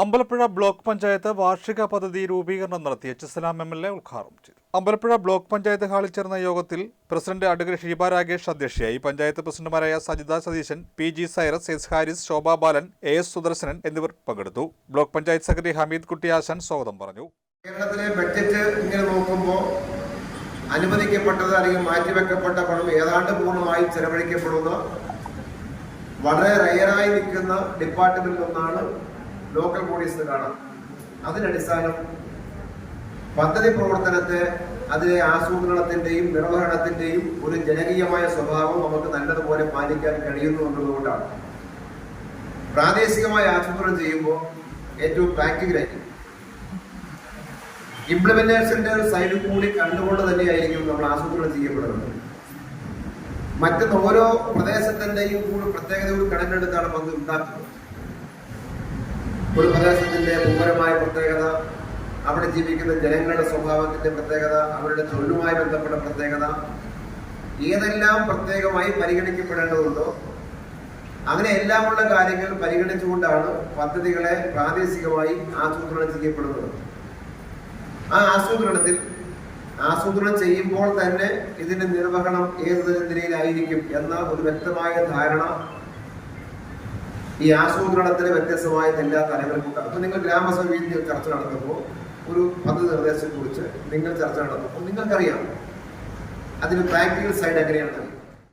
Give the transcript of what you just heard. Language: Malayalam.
അമ്പലപ്പുഴ ബ്ലോക്ക് പഞ്ചായത്ത് വാർഷിക പദ്ധതി രൂപീകരണം നടത്തി H Salam M L A ഉദ്ഘാടനം ചെയ്തു. അമ്പലപ്പുഴ ബ്ലോക്ക് പഞ്ചായത്ത് ഹാളിൽ ചേർന്ന യോഗത്തിൽ പ്രസിഡന്റ് അഡ്വക്കേറ്റ് ഷീബ രാഗേഷ് അധ്യക്ഷയായി. പഞ്ചായത്ത് പ്രസിഡന്റുമാരായ Sajitha Satheesan P G Cyrus S Haris Shobha Balan A S Sudarsanan എന്നിവർ പങ്കെടുത്തു. ബ്ലോക്ക് പഞ്ചായത്ത് സെക്രട്ടറി ഹമീദ് കുട്ടി ആശാൻ സ്വാഗതം പറഞ്ഞു. കേരളത്തിലെ ബഡ്ജറ്റ് ഇങ്ങനെ നോക്കുമ്പോൾ അനുവദിക്കപ്പെട്ടത് അല്ലെങ്കിൽ മാറ്റിവെക്കപ്പെട്ട പണം ഏതാണ്ട് പൂർണമായി ചെലവഴിക്കപ്പെടുന്ന വളരെ റയറായി നിൽക്കുന്ന ഡിപ്പാർട്ട്മെന്റിൽ ഒന്നാണ് ലോക്കൽ ബോഡീസ് കാണാം. അതിനടിസ്ഥാനം പദ്ധതി പ്രവർത്തനത്തെ അതിലെ ആസൂത്രണത്തിന്റെയും നിർവഹണത്തിന്റെയും ഒരു ജനകീയമായ സ്വഭാവം നമുക്ക് നല്ലതുപോലെ പാലിക്കാൻ കഴിയുന്നു എന്നതുകൊണ്ടാണ് പ്രാദേശികമായ ആസൂത്രണം ചെയ്യുമ്പോൾ ഏറ്റവും പ്രാക്ടിക്കലായിരിക്കും ഇംപ്ലിമെന്റേഷന്റെ സൈഡിൽ കൂടി കണ്ടുകൊണ്ട് തന്നെയായിരിക്കും നമ്മൾ ആസൂത്രണം ചെയ്യപ്പെടുന്നത്. മറ്റൊന്ന് ഓരോ പ്രദേശത്തിന്റെയും കൂടി പ്രത്യേകതയോട് കൂടി കണക്കെടുത്താണ് പങ്ക് ഉണ്ടാക്കുന്നത്. ഒരു പ്രദേശത്തിന്റെ ഭൂപരമായ പ്രത്യേകത അവിടെ ജീവിക്കുന്ന ജനങ്ങളുടെ സ്വഭാവത്തിന്റെ പ്രത്യേകത അവരുടെ തൊഴിലുമായി ബന്ധപ്പെട്ട പ്രത്യേകത ഏതെല്ലാം പ്രത്യേകമായി പരിഗണിക്കപ്പെടേണ്ടതുണ്ടോ അങ്ങനെ എല്ലാമുള്ള കാര്യങ്ങൾ പരിഗണിച്ചുകൊണ്ടാണ് പദ്ധതികളെ പ്രാദേശികമായി ആസൂത്രണം ചെയ്യപ്പെടുന്നത്. ആ ആസൂത്രണത്തിൽ ആസൂത്രണം ചെയ്യുമ്പോൾ തന്നെ ഇതിന്റെ നിർവഹണം ഏത് നിലയിലായിരിക്കും എന്ന ഒരു വ്യക്തമായ ധാരണ ഈ ആസൂത്രണത്തിന് വ്യത്യസ്തമായ എല്ലാ തലങ്ങൾക്കുണ്ട് അപ്പൊ നിങ്ങൾ ഗ്രാമസഭയിൽ ചർച്ച നടത്തുമ്പോൾ ഒരു പദ്ധതി നിർദ്ദേശത്തെ കുറിച്ച് നിങ്ങൾ ചർച്ച നടത്തുമ്പോൾ നിങ്ങൾക്കറിയാം. അതിന് പ്രാക്ടിക്കൽ സൈഡ് എങ്ങനെയാണ്?